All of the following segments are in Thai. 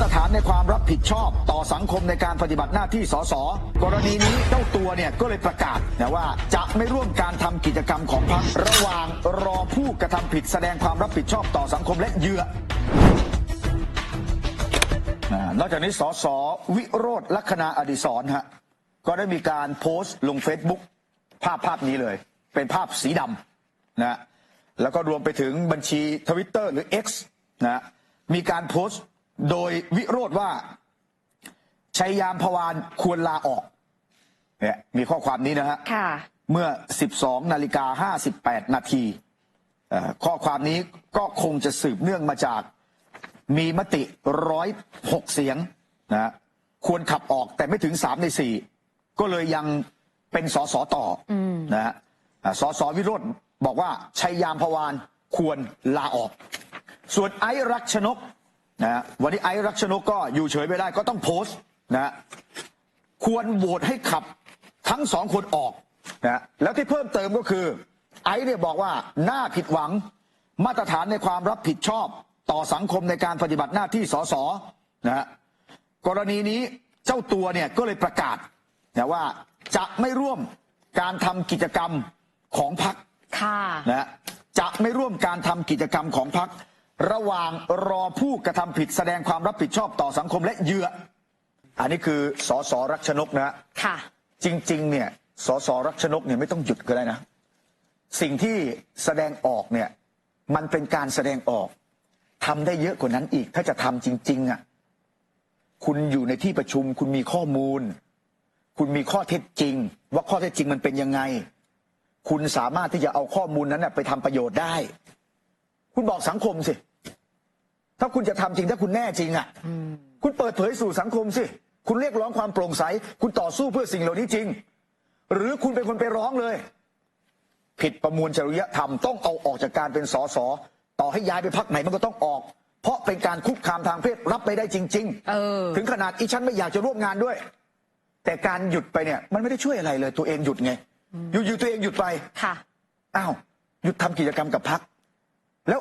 ตรฐานในความรับผิดชอบต่อสังคมในการปฏิบัติหน้าที่สสกรณีนี้เจ้าตัวเนี่ยก็เลยประกาศนะว่าจะไม่ร่วมการทำกิจกรรมของพรรคระหว่างรอผู้กระทำผิดแสดงความรับผิดชอบต่อสังคมและเหยื่อนอกจากนี้สสวิโรธลัคนาอดิศรฮะก็ได้มีการโพสต์ลง Facebook ภาพภาพนี้เลย เป็นภาพสีดำนะแล้วก็รวมไปถึงบัญชีทวิตเตอร์หรือ X นะมีการโพสต์ โดยวิโรธว่าชัยยามพวานควรลาออกเนี่ยมีข้อความนี้นะฮะค่ะเมื่อ 12นาฬิกา58 นาทีเอ่อข้อความนี้ก็คงจะสืบเนื่องมาจาก มีมติร้อยหกเสียงนะควรขับออกแต่ไม่ถึง3ใน4ก็เลยยังเป็นสสต่ออนะฮะอ่าสสวิโรธบอกว่าชัยยามพวานควรลาออก ส่วนไอ้รักชนก นะฮะวันนี้ไอ้รักชนกก็อยู่เฉยไม่ได้ก็ต้องโพสต์นะฮะควรโหวตให้ขับทั้งสองคนออกนะแล้วที่เพิ่มเติมก็คือ ไอ้เนี่ยบอกว่าน่าผิดหวังมาตรฐานในความรับผิดชอบต่อสังคมในการปฏิบัติหน้าที่สสนะฮะกรณีนี้เจ้าตัวเนี่ยก็เลยประกาศนะว่าจะไม่ร่วมการทำกิจกรรมของพรรคค่ะนะฮะจะไม่ร่วมการทำกิจกรรมของพรรค ระหว่างรอผู้กระทำผิดแสดงความรับผิดชอบต่อสังคมและเหยื่อ อันนี้คือสสรักชนกนะฮะค่ะ จริง ๆ เนี่ยสสรักชนกเนี่ยไม่ต้องหยุดก็ได้นะ สิ่งที่แสดงออกเนี่ย มันเป็นการแสดงออกทำได้เยอะกว่านั้นอีก ถ้าจะทำจริง ๆ อะ คุณอยู่ในที่ประชุม คุณมีข้อมูล คุณมีข้อเท็จจริง ว่าข้อเท็จจริงมันเป็นยังไง คุณสามารถที่จะเอาข้อมูลนั้นนะไปทำประโยชน์ได้ คุณบอกสังคมสิ ถ้าคุณจะทำจริงถ้าคุณแน่จริงอะคุณเปิดเผยสู่สังคมสิคุณเรียกร้องความโปร่งใส คุณต่อสู้เพื่อสิ่งเหล่านี้จริง หรือคุณเป็นคนไปร้องเลย ผิดประมวลจริยธรรมต้องเอาออกจากการเป็นสสต่อให้ย้ายไปพักไหนมันก็ต้องออก เพราะเป็นการคุกคามทางเพศรับไม่ได้จริงเออ ถึงขนาดอีฉันไม่อยากจะร่วมงานด้วย แต่การหยุดไปเนี่ย มันไม่ได้ช่วยอะไรเลย ตัวเองหยุดไงอยู่ๆตัวเองหยุดไปค่ะอ้าวหยุดทำกิจกรรมกับพักแล้ว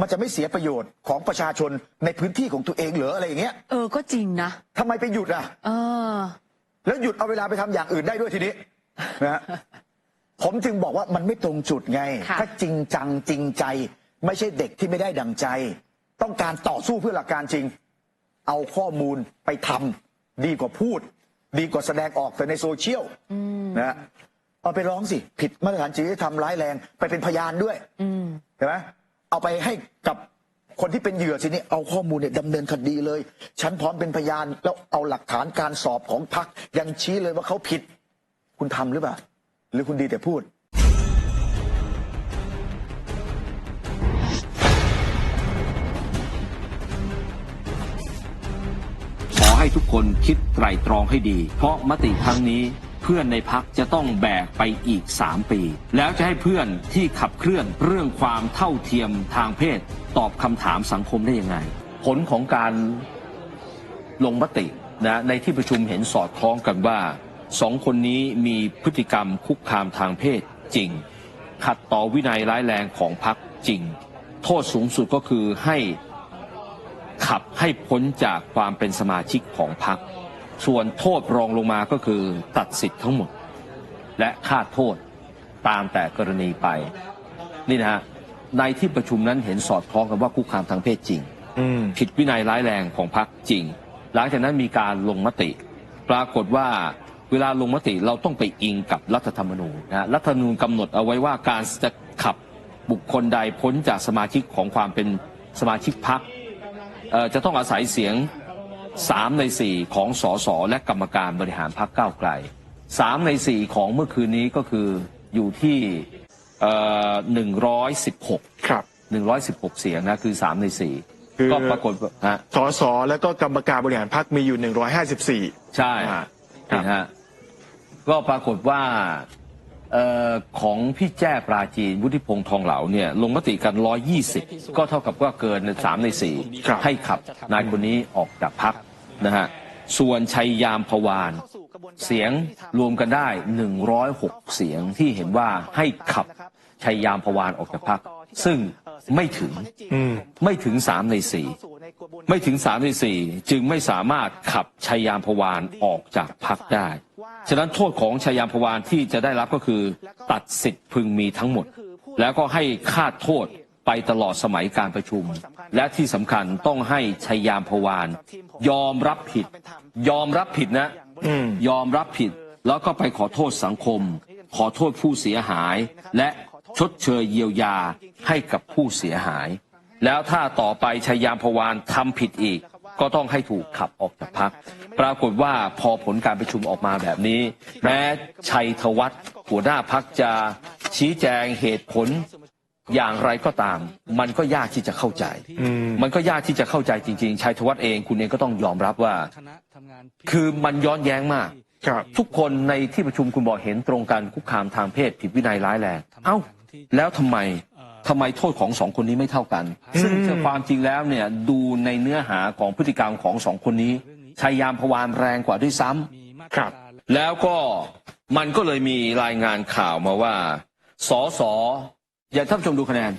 มันจะไม่เสียประโยชน์ของประชาชนในพื้นที่ของตัวเองเหรออะไรอย่างเงี้ยเออก็จริงนะทำไมไปหยุดอะ เออ แล้วหยุดเอาเวลาไปทำอย่างอื่นได้ด้วยทีนี้ นะฮะผมจึงบอกว่ามันไม่ตรงจุดไง ค่ะ ถ้าจริงจังจริงใจ ไม่ใช่เด็กที่ไม่ได้ดังใจ ต้องการต่อสู้เพื่อหลักการจริง เอาข้อมูลไปทำดีกว่าพูด ดีกว่าแสดงออกแต่ในโซเชียลนะฮะเอาไปร้องสิ ผิดมาตรฐานจริยธรรมร้ายแรง ไปเป็นพยานด้วยอืมเห็นไหม เอาไปให้กับคนที่เป็นเหยื่อสินี่เอาข้อมูลเนี่ยดำเนินคดีเลย ฉันพร้อมเป็นพยาน แล้วเอาหลักฐานการสอบของพักยังชี้เลยว่าเขาผิด คุณทำหรือเปล่า หรือคุณดีแต่พูด ขอให้ทุกคนคิดไตร่ตรองให้ดี เพราะมติครั้งนี้ พื่อนในพักจะต้องแบกไปอีก 3 ปี แล้วจะให้เพื่อนที่ขับเคลื่อนเรื่องความเท่าเทียมทางเพศ ตอบคำถามสังคมได้ยังไง ผลของการลงมตินะในที่ประชุมเห็นสอดคล้องกันว่าสองคนนี้มีพฤติกรรมคุกคามทางเพศจริง ขัดต่อวินัยร้ายแรงของพักจริง โทษสูงสุดก็คือให้ขับให้พ้นจากความเป็นสมาชิกของพรรค ส่วนโทษรองลงมาก็คือตัดสิทธิ์ทั้งหมด และค่าโทษตามแต่กรณีไป นี่นะฮะในที่ประชุมนั้นเห็นสอดคล้องกันว่าคุกคามทางเพศจริงผิดวินัยร้ายแรงของพรรคจริง หลังจากนั้นมีการลงมติ ปรากฏว่าเวลาลงมติเราต้องไปอิงกับรัฐธรรมนูญนะรัฐธรรมนูญกำหนดเอาไว้ว่าการจะขับบุคคลใดพ้นจากสมาชิกของความเป็นสมาชิกพรรคเอ่อจะต้องอาศัยเสียง 3 ใน 4 ของสสและกรรมการบริหารพรรคก้าวไกล 3 ใน 4 ของเมื่อคืนนี้ก็คืออยู่ที่เอ่อ116ครับ116เสียงนะ คือ3ในคือ4ก็ปรากฏว่าฮะสสแล้วก็กรรมการบริหารพรรคมีอยู่154ใช่อ่าครับนะฮะก็ปรากฏว่าเอ่อของพี่แจ้ปราจีนวุฒิพงษ์ทองเหลาเนี่ยลงมติกัน 120 ก็เท่ากับว่าเกิน 3 ในครับ4ให้ขับนายคนนี้ออกจากพัก นะฮะส่วนชัยยามพวาน เสียงรวมกันได้ 106 เสียงที่เห็นว่าให้ขับชัยยามพวานออกจากพัก ซึ่งไม่ถึงอืมไม่ถึง3ในไม่ถึง34จึงไม่สามารถขับชัยยามพวานออกจากพักได้ ฉะนั้นโทษของชัยยามพวานที่จะได้รับก็คือ ตัดสิทธิ์พึงมีทั้งหมด แล้วก็ให้คาดโทษ ไปตลอดสมัยการประชุม และที่สำคัญต้องให้ชัยยามพวาน ยอมรับผิด ยอมรับผิดนะอืมยอมรับผิด แล้วก็ไปขอโทษสังคม ขอโทษผู้เสียหาย และชดเชยเยียวยาให้กับผู้เสียหาย แล้วถ้าต่อไปชัยยามพวานทำผิดอีก ก็ต้องให้ถูกขับออกจากพัก ปรากฏว่าพอผลการประชุมออกมาแบบนี้ แม้ชัยธวัฒน์หัวหน้าพักจะชี้แจงเหตุผล อย่างไรก็ตาม มันก็ยากที่จะเข้าใจอืมมันก็ยากที่จะเข้าใจจริงๆชัยธวัฒน์เองคุณเองก็ต้องยอมรับว่า คือมันย้อนแย้งมากครับทุกคนในที่ประชุมคุณบอกเห็นตรงกันคุกคามทางเพศผิดวินัยร้ายแรงเอ้า แล้วทำไมทำไมโทษของสองคนนี้ไม่เท่ากัน ซึ่งอืมความจริงแล้วเนี่ยดูในเนื้อหาของพฤติกรรมของสองคนนี้ชัยยามพวานแรงกว่าด้วยซ้ำครับ แล้วก็มันก็เลยมีรายงานข่าวมาว่าสอสอ อย่าท่านผู้ชมดูคะแนน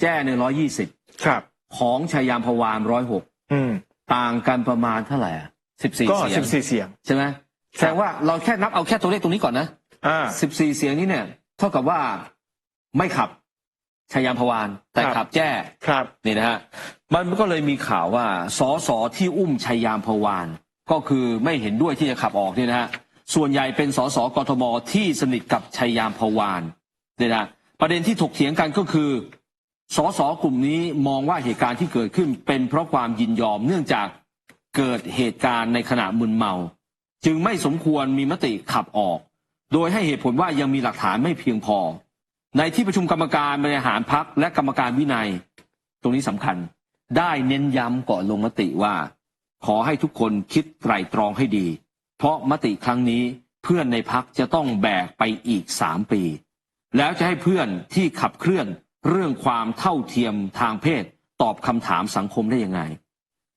แจ้เนี่ยร้อยี่สิบครับ ของชัยยามพวานร้อยหกอืม ต่างกันประมาณเท่าไหร่สิบสี่ก็เสียสิงบสี่เสียง ใช่ไหมแสดงว่าเราแค่นับเอาแค่ตัวเลขตรงนี้ก่อนนะอ่า สิบสี่เสียงนี้เนี่ย เท่ากับว่าไม่ขับชายามพวานแต่ครับ ขับแจ้ครับ นี่นะฮะมันก็เลยมีข่าวว่าสอสอที่อุ้มชายามพวาน ก็คือไม่เห็นด้วยที่จะขับออกเนี่ยนะฮะส่วนใหญ่เป็นสสกทมที่สนิทกับชายามพวานเนี่ยนะ ประเด็นที่ถกเถียงกันก็คือสสกลุ่มนี้มองว่าเหตุการณ์ที่เกิดขึ้นเป็นเพราะความยินยอมเนื่องจากเกิดเหตุการณ์ในขณะมึนเมา จึงไม่สมควรมีมติขับออก โดยให้เหตุผลว่ายังมีหลักฐานไม่เพียงพอ ในที่ประชุมกรรมการบริหารพักและกรรมการวินัย ตรงนี้สำคัญ ได้เน้นย้ำก่อนลงมติว่า ขอให้ทุกคนคิดไตร่ตรองให้ดี เพราะมติครั้งนี้เพื่อนในพักจะต้องแบกไปอีกสามปี แล้วจะให้เพื่อนที่ขับเคลื่อนเรื่องความเท่าเทียมทางเพศ ตอบคำถามสังคมได้ยังไง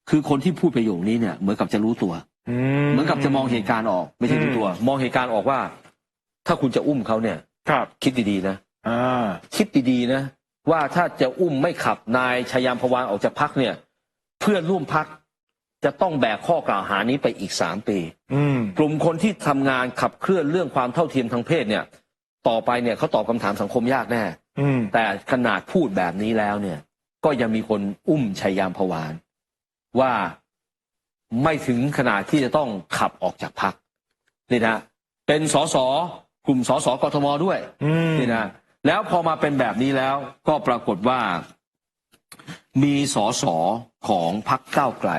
คือคนที่พูดประโยคนี้เนี่ยเหมือนกับจะรู้ตัวอืเหมือนกับจะมองเหตุการณ์ออก ไม่ใช่รู้ตัว มองเหตุการณ์ออกว่า ถ้าคุณจะอุ้มเขาเนี่ยครับ คิดดีๆนะอ่าคิดดีๆนะ ว่าถ้าจะอุ้มไม่ขับนายชยามพวานออกจากพักเนี่ย เพื่อนร่วมพักจะต้องแบกข้อกล่าวหานี้ไปอีกสามปีอืมกลุ่มคนที่ทำงานขับเคลื่อนเรื่องความเท่าเทียมทางเพศเนี่ย ต่อไปเนี่ยเขาตอบคำถามสังคมยากแน่อืมแต่ขนาดพูดแบบนี้แล้วเนี่ย ก็ยังมีคนอุ้มชัยยามพวาน ว่าไม่ถึงขนาดที่จะต้องขับออกจากพักนี่นะเป็นสสกลุ่มสสกทมด้วยอืมนี่นะแล้วพอมาเป็นแบบนี้แล้วก็ปรากฏว่า มีสสของพักก้าวไกล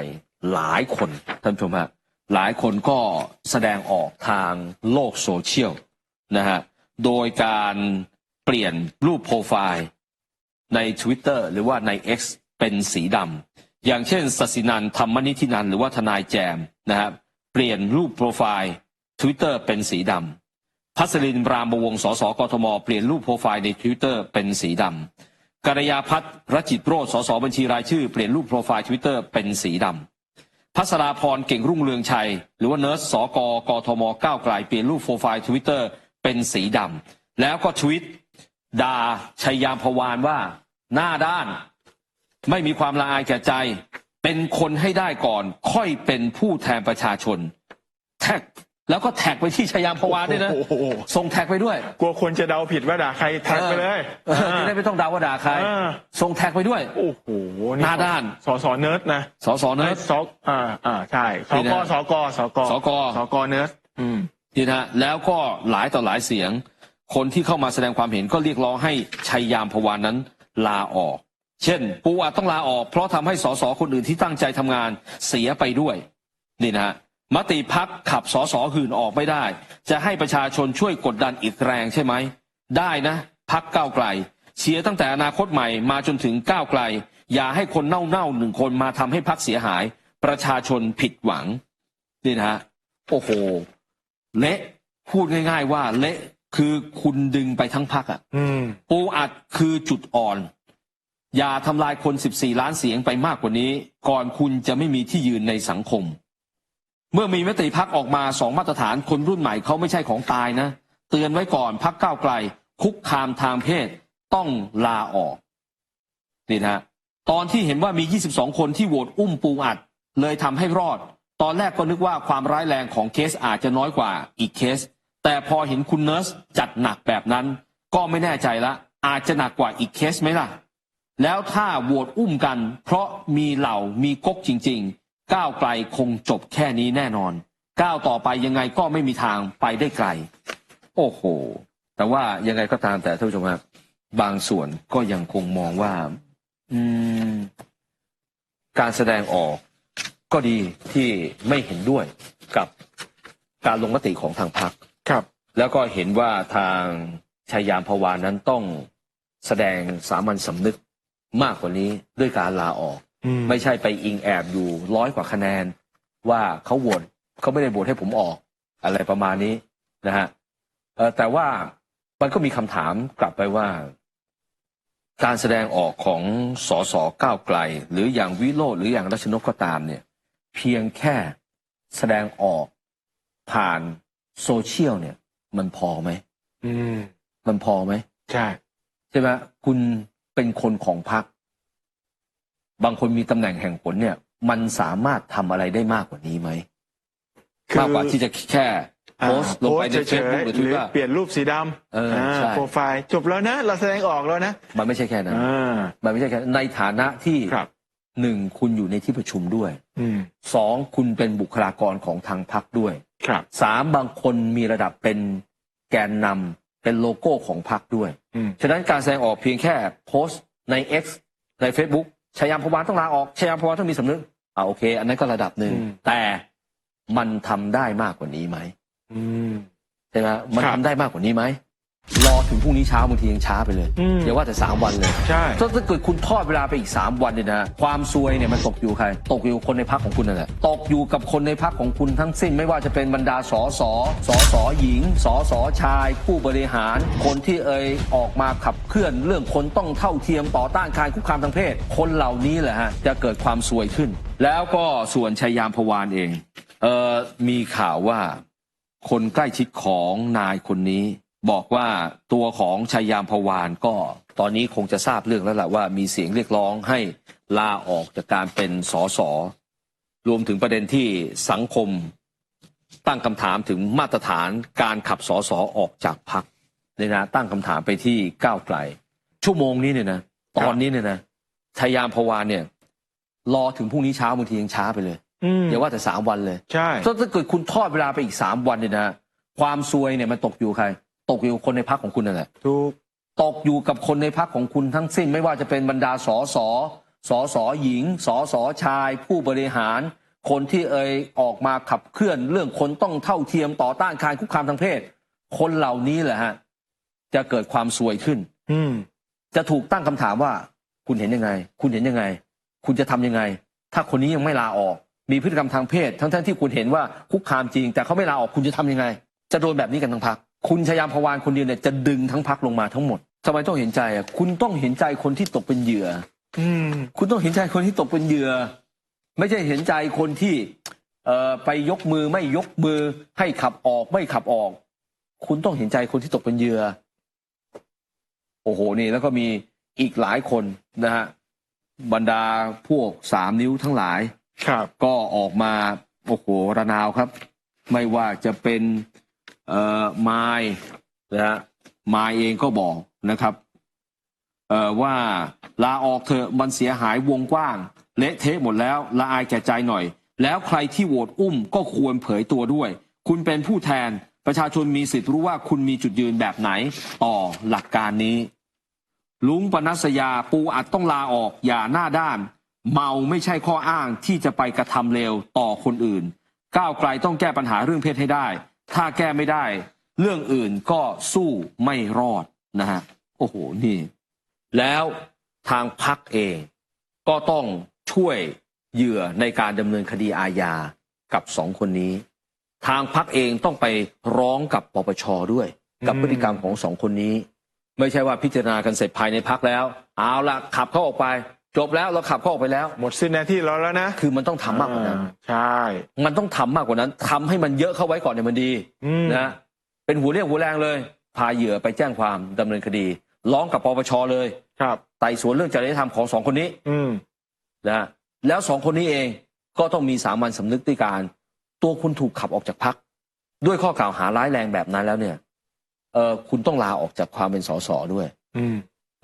หลายคนท่านผู้ชมฮะหลายคนก็แสดงออกทางโลกโซเชียลนะฮะ โดยการเปลี่ยนรูปโปรไฟล์ใน Twitter หรือว่าใน X เป็นสีดำอย่างเช่นสศินันธรรมนิธินันหรือว่าทนายแจมนะครับเปลี่ยนรูปโปรไฟล์ Twitter เป็นสีดำพัสรินรามวงสสกทม เปลี่ยนรูปโปรไฟล์ในทวิตเตอร์เป็นสีดำกัลยาพัฒน์รจิตโรจน์สสบัญชีรายชื่อ เปลี่ยนรูปโปรไฟล์ทวิตเตอร์เป็นสีดำพัสราพรเก่งรุ่งเรืองชัย หรือว่าเนิร์สสกกทมก้าวไกลเปลี่ยนรูปโปรไฟล์ทวิต เตอร์เป็นสีดำแล้วก็ทวิตด่าชัยยามพวานว่าหน้าด้าน ไม่มีความละอายแก่ใจ เป็นคนให้ได้ก่อน ค่อยเป็นผู้แทนประชาชน แท็กแล้วก็แท็กไปที่ชยามพวานด้วยนะโอ้โหส่งแท็กไปด้วย กลัวคนจะเดาผิดว่าด่าใครแท็กไปเลยออจะได้ไม่ต้องเดาว่าด่าใครอ่าส่งแท็กไปด้วย โอ้โหหน้าด้านสอสอเนิร์ดนะสสเนิร์ดสออ่าอ่าใช่สนี่กนะสกสกสกสกเนิร์ดอืม นี่นะแล้วก็หลายต่อหลายเสียง คนที่เข้ามาแสดงความเห็นก็เรียกร้องให้ชัยยามพวานนั้นลาออก เช่น ปูอาจต้องลาออก เพราะทำให้สสคนอื่นที่ตั้งใจทำงานเสียไปด้วย นี่นะฮะมติพักขับสสหื่นออกไม่ได้ จะให้ประชาชนช่วยกดดันอีกแรงใช่ไหม ได้นะ พักก้าวไกล เชียร์ตั้งแต่อนาคตใหม่มาจนถึงก้าวไกล อย่าให้คนเน่าๆหนึ่งคนมาทำให้พักเสียหาย ประชาชนผิดหวัง นี่นะฮะโอ้โห เละพูดง่าย ๆ ว่า เละคือคุณดึงไปทั้งพักอะอืมปูอัดคือจุดอ่อน อย่าทำลายคน 14 ล้านเสียงไปมากกว่านี้ ก่อนคุณจะไม่มีที่ยืนในสังคม เมื่อมีมติพักออกมาสองมาตรฐานคนรุ่นใหม่เขาไม่ใช่ของตายนะ เตือนไว้ก่อนพักก้าวไกล คุกคามทางเพศต้องลาออกนี่นะฮะตอนที่เห็นว่ามี 22 คนที่โหวตอุ้มปูอัด เลยทำให้รอด ตอนแรกก็นึกว่าความร้ายแรงของเคสอาจจะน้อยกว่าอีกเคส แต่พอเห็นคุณเนิร์สจัดหนักแบบนั้น ก็ไม่แน่ใจละ อาจจะหนักกว่าอีกเคสไหมล่ะ แล้วถ้าโหวตอุ้มกัน เพราะมีเหล่ามีก๊กจริง ๆ ก้าวไกลคงจบแค่นี้แน่นอน ก้าวต่อไปยังไงก็ไม่มีทางไปได้ไกล โอ้โห แต่ว่ายังไงก็ตามแต่ท่านผู้ชมครับบางส่วนก็ยังคงมองว่า อืม การแสดงออก ก็ดีที่ไม่เห็นด้วยกับการลงมติของทางพรรคครับ แล้วก็เห็นว่าทางชายามพวานั้นต้องแสดงสามัญสำนึกมากกว่านี้ด้วยการลาออกอืมไม่ใช่ไปอิงแอบอยู่ร้อยกว่าคะแนน ว่าเขาโหวตเขาไม่ได้โหวตให้ผมออก อะไรประมาณนี้นะฮะเอ่อแต่ว่ามันก็มีคำถามกลับไปว่า การแสดงออกของสสก้าวไกล หรืออย่างวิโรจน์หรืออย่างรัชนกก็ตามเนี่ย เพียงแค่แสดงออกผ่านโซเชียลเนี่ย มันพอไหมอืม มันพอไหมใช่ใช่ไหมคุณเป็นคนของพรรคบางคนมีตำแหน่งแห่งผลเนี่ย มันสามารถทำอะไรได้มากกว่านี้ไหมคือมากกว่าที่จะแค่โพสต์ลงไปในโพเฟสซต์บุ๊กเฉยหรือๆทหวิรืตอเตอร์เปลี่ยนรูปสีดเออำใช่โปรไฟล์จบแล้วนะ เราแสดงออกแล้วนะ มันไม่ใช่แค่นั้นอ่ามันไม่ใช่แค่ในฐานะที่ครับ หนึ่งคุณอยู่ในที่ประชุมด้วยอืมสองคุณเป็นบุคลากรของทางพรรคด้วยครับสามบางคนมีระดับเป็นแกนนำเป็นโลโก้ของพรรคด้วยอืมฉะนั้นการแสดงออกเพียงแค่โพสต์ใน X ใน Facebook ชยามพวานต้องลาออกชยามพวานต้องมีสำนึกอ่าโอเค อันนั้นก็ระดับหนึ่งอืมแต่มันทำได้มากกว่านี้ไหมอืมใช่ไหมมันครับทำได้มากกว่านี้ไหม รอถึงพรุ่งนี้เช้าบางทียังช้าไปเลยอืมอย่าว่าแต่สามวันเลยใช่ ถ้าถ้าเกิดคุณทอดเวลาไปอีกสามวันเนี่ยนะความซวยเนี่ยมันตกอยู่ใคร ตกอยู่คนในพักของคุณนั่นแหละตกอยู่กับคนในพักของคุณทั้งสิ้น ไม่ว่าจะเป็นบรรดาสอสอสอสอหญิงสอสอชาย ผู้บริหาร คนที่เอ่ยออกมาขับเคลื่อนเรื่องคนต้องเท่าเทียมต่อต้านการคุกคามทางเพศ คนเหล่านี้แหละฮะจะเกิดความซวยขึ้น แล้วก็ส่วนชัยยามพวานเองเอ่อมีข่าวว่า คนใกล้ชิดของนายคนนี้ บอกว่าตัวของชัยยามพวานก็ตอนนี้คงจะทราบเรื่องแล้วแหละว่ามีเสียงเรียกร้องให้ลาออกจากการเป็นสสรวมถึงประเด็นที่สังคมตั้งคำถามถึงมาตรฐานการขับสสออกจากพักเนี่ยนะตั้งคำถามไปที่ก้าวไกล ชั่วโมงนี้เนี่ยนะตอนนี้เนี่ยนะชัยยามพวานเนี่ย รอถึงพรุ่งนี้เช้าบางทียังช้าไปเลยออย่าว่าแต่สามวันเลยใช่ถ้าเกิดคุณทอดเวลาไปอีกสามวันเนี่ยนะความซวยเนี่ยมันตกอยู่ใคร ตกอยู่คนในพักของคุณนั่นแหละถูกตกอยู่กับคนในพักของคุณทั้งสิ้น ไม่ว่าจะเป็นบรรดาสอสอสอสอหญิงสอสอชาย ผู้บริหาร คนที่เอ่ยออกมาขับเคลื่อนเรื่องคนต้องเท่าเทียมต่อต้านการคุกคามทางเพศ คนเหล่านี้แหละฮะ จะเกิดความซวยขึ้น อืมจะถูกตั้งคำถามว่า คุณเห็นยังไง คุณเห็นยังไง คุณจะทำยังไง ถ้าคนนี้ยังไม่ลาออก มีพฤติกรรมทางเพศ ทั้งๆที่คุณเห็นว่าคุกคามจริง แต่เขาไม่ลาออกคุณจะทำยังไง จะโดนแบบนี้กันทั้งพัก คุณชยามพวานคนเดียวเนี่ยจะดึงทั้งพักลงมาทั้งหมดทำไมต้องเห็นใจอะคุณต้องเห็นใจคนที่ตกเป็นเหยื่อ อืม คุณต้องเห็นใจคนที่ตกเป็นเหยื่อ ไม่ใช่เห็นใจคนที่ เอ่อไปยกมือไม่ยกมือ ให้ขับออกไม่ขับออก คุณต้องเห็นใจคนที่ตกเป็นเหยื่อ โอ้โหนี่แล้วก็มีอีกหลายคนนะฮะบรรดาพวกสามนิ้วทั้งหลาย ครับ ก็ออกมาโอ้โหระนาวครับ ไม่ว่าจะเป็น เอ่อไม้นะฮะไม้เองก็บอกนะครับเอ่อว่าลาออกเถอะมันเสียหายวงกว้าง เละเทะหมดแล้วละอายแก่ใจหน่อย แล้วใครที่โหวตอุ้มก็ควรเผยตัวด้วย คุณเป็นผู้แทนประชาชนมีสิทธิ์รู้ว่าคุณมีจุดยืนแบบไหนต่อหลักการนี้ ลุงปนัสยาปูอัดต้องลาออกอย่าหน้าด้าน เมาไม่ใช่ข้ออ้างที่จะไปกระทำเลวต่อคนอื่น ก้าวไกลต้องแก้ปัญหาเรื่องเพศให้ได้ ถ้าแก้ไม่ได้ เรื่องอื่นก็สู้ไม่รอดนะฮะโอ้โหนี่ แล้วทางพักเอง ก็ต้องช่วยเหยื่อในการดำเนินคดีอาญากับสองคนนี้ ทางพักเองต้องไปร้องกับปปชด้วย กับพฤติกรรมของสองคนนี้ ไม่ใช่ว่าพิจารณากันเสร็จภายในพักแล้ว เอาละขับเขาออกไป จบแล้วเราขับเขาออกไปแล้ว หมดสิ้นหน้าที่เราแล้วนะคือมันต้องทำมากกว่านั้นอ่ใช่ มันต้องทำมากกว่านั้นทำให้มันเยอะเข้าไว้ก่อนเนี่ยมันดีอืม นะเป็นหัวเรียกหัวแรงเลย พาเหยื่อไปแจ้งความดำเนินคดี ร้องกับปปชเลยครับ ไต่สวนเรื่องจริยธรรมของสองคนนี้อืม นะฮะแล้วสองคนนี้เองก็ต้องมีสามัญสำนึกด้วยการ ตัวคุณถูกขับออกจากพัก ด้วยข้อกล่าวหาร้ายแรงแบบนั้นแล้วเนี่ยเออคุณต้องลาออกจากความเป็นสสด้วย อืม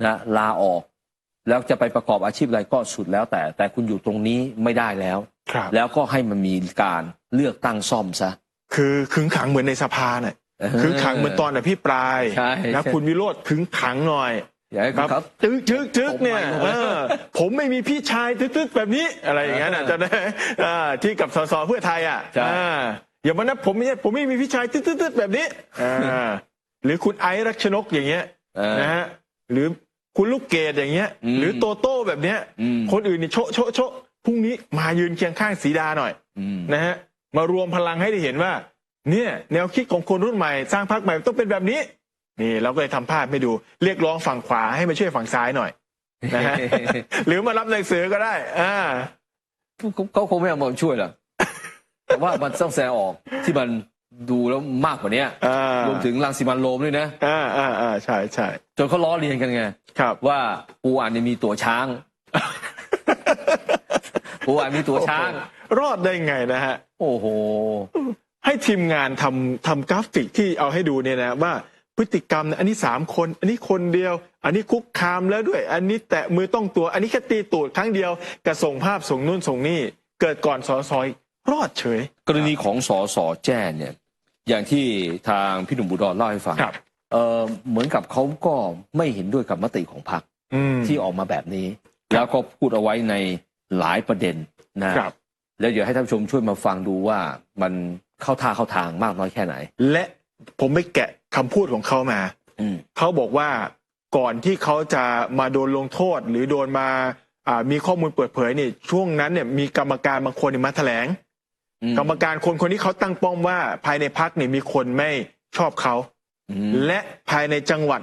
นะลาออก แล้วจะไปประกอบอาชีพอะไรก็สุดแล้วแต่ แต่คุณอยู่ตรงนี้ไม่ได้แล้ว ครับ แล้วก็ให้มันมีการเลือกตั้งซ่อมซะ คือขึงขังเหมือนในสภาน่ะขึงขังเหมือนตอนอภิปรายใช่ นะใช่คุณวิโรธขึงขังหน่อย อย่าให้คคุรัณบครับจึ๊กจึ๊กจึ๊กเนี่ยตบไมค์เออผมไม่มีพี่ชายตึ๊ดๆแบบนี้อะไรอย่างนั้นอะเออจะได้อ่าที่กับสสเพื่อไทยอะใช่ อ่าอย่ามานับผมเนี่ยผมไม่มีพี่ชายตึ๊ดๆแบบนี้อ่าหรือคุณไอซ์รักชนกอย่างเงี้ยเออ นะฮะหรือ คุณลูกเกดอย่างเงี้ยอืมหรือโตโต้แบบเนี้ยอืมคนอื่นนี่โชะโชะโชะพรุ่งนี้มายืนเคียงข้างสีดาหน่อยอืมนะฮะมารวมพลังให้ได้เห็นว่า เนี่ย แนวคิดของคนรุ่นใหม่สร้างพรรคใหม่ต้องเป็นแบบนี้ นี่เราก็เลยทำภาพให้ดู เรียกร้องฝั่งขวาให้มาช่วยฝั่งซ้ายหน่อยนะฮะหรือมารับหนังสือก็ได้ อ่าเขาเขาคงไม่เอามาช่วยหรอกแต่ว่ามันต้องแสดงออกที่มัน ดูแล้วมากกว่านี้อ่ารวมถึงรังสิมันโรมด้วยนะ อ่าอ่าอ่าใช่ใช่จนเขาล้อเลียนกันไง ครับ ว่าปูอันเนี่ยมีตัวช้าง ปูอันมีตัวช้าง รอดได้ไงนะฮะ โอ้โห ให้ทีมงานทำทำกราฟิกที่เอาให้ดูเนี่ยนะว่าพฤติกรรมเนี่ยอันนี้สามคน อันนี้คนเดียว อันนี้คุกคามแล้วด้วย อันนี้แตะมือต้องตัว อันนี้แค่ตีตูดครั้งเดียวกระส่งภาพส่งนู่นส่งนี่ เกิดก่อนสอซอยรอดเฉย กรณีของสอสอแจ้เนี่ย อย่างที่ทางพี่หนุ่มบุดรเล่าให้ฟังครับ เออเหมือนกับเขาก็ไม่เห็นด้วยกับมติของพรรคอืม ที่ออกมาแบบนี้ แล้วก็พูดเอาไว้ในหลายประเด็นนะครับ แล้วเดี๋ยวให้ท่านผู้ชมช่วยมาฟังดูว่ามันเข้าท่าเข้าทางมากน้อยแค่ไหน และผมไปแกะคำพูดของเขามา อืม เขาบอกว่าก่อนที่เขาจะมาโดนลงโทษ หรือโดนมาอ่ามีข้อมูลเปิดเผยนี่ช่วงนั้นเนี่ยมีกรรมการบางคนเนี่ยมาแถลงอืม กรรมการคนคนที่เขาตั้งป้อมว่าภายในพักเนี่ยมีคนไม่ชอบเขาอืมและภายในจังหวัด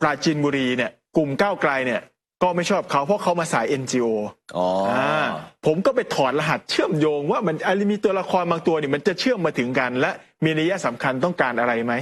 ปราจีนบุรีเนี่ย กลุ่มก้าวไกลเนี่ย ก็ไม่ชอบเขาเพราะเขามาสาย NGO อ๋อออ่าผมก็ไปถอดรหัสเชื่อมโยงว่ามันอาจจะมีตัวละครบางตัวเนี่ยมันจะเชื่อมมาถึงกัน และมีนัยสำคัญต้องการอะไรไหม